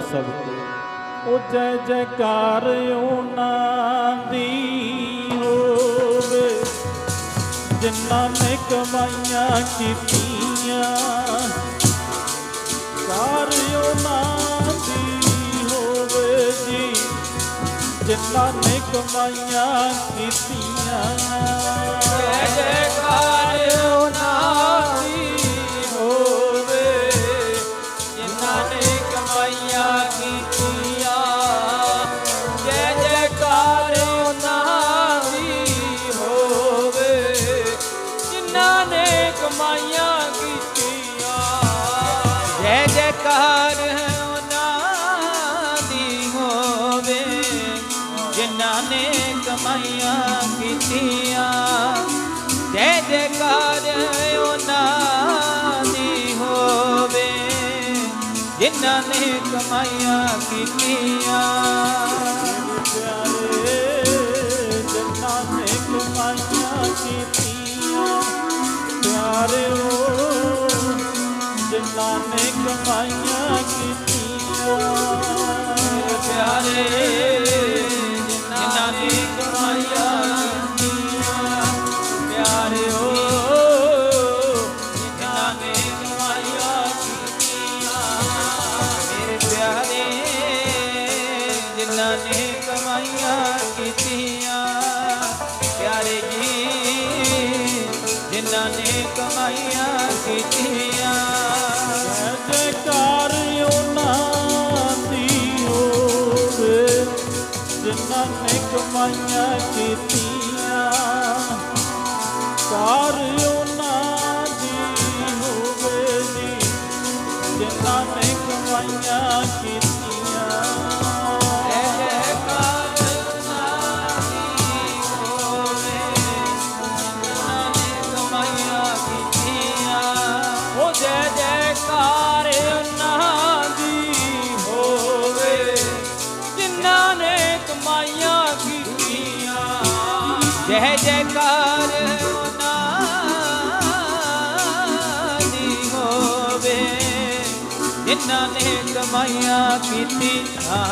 ਸਭ ਉਹ ਜੈ ਜੈਕਾਰ ਉਹਨਾਂ ਦੀ ਹੋਵੇ, ਜਿਨ੍ਹਾਂ ਨੇ ਕਮਾਈਆਂ ਕੀਤੀਆਂ। ਕਾਰ ਉਹਨਾਂ ਦੀ ਹੋਵੇ ਜੀ, ਜਿਨ੍ਹਾਂ ਨੇ ਕਮਾਈਆਂ ਕੀਤੀਆਂ। ਜੈ ਜੈਕਾਰ ਉਹਨਾਂ ਜਿਨ੍ਹਾਂ ਨੇ ਕਮਾਈਆਂ ਕੀਤੀਆਂ। ਜੈ ਜੈਕਾਰ ਜਿਨ੍ਹਾਂ ਨੇ ਕਮਾਈਆਂ ਕੀਤੀਆਂ। ਪਿਆਰੇ ਜਿਨ੍ਹਾਂ ਨੇ ਕਮਾਈਆਂ ਕੀਤੀਆਂ ਪਿਆਰਿਓ ਜਿਨ੍ਹਾਂ ਨੇ ਕਮਾਈਆਂ ਨੇ ਕਮਾਈਆਂ ਕੀਤੀਆਂ। ਪਿਆਰੇ ਜੀ, ਜਿਨ੍ਹਾਂ ਨੇ ਕਮਾਈਆਂ ਕੀਤੀਆਂ। ਜੈਕਾਰ ਉਹਨਾਂ ਦੀ ਹੋਵੇ, ਜਿਨ੍ਹਾਂ ਨੇ ਕਮਾਈਆਂ ਕੀਤੀਆਂ। ਕਾਰ ਉਹਨਾਂ ਦੀ ਹੋਵੇ ਜੀ, ਜਿਨ੍ਹਾਂ ਨੇ ਕਮਾਈਆਂ ਕੀਤੀਆਂ। ਕਮਾਈਆਂ ਕੀਤੀਆਂ। ਜੈ ਜੈਕਾਰ ਉਹਨਾਂ ਦੀ ਹੋਵੇ ਜਿਨ੍ਹਾਂ ਨੇ ਕਮਾਈਆਂ ਕੀਤੀਆਂ।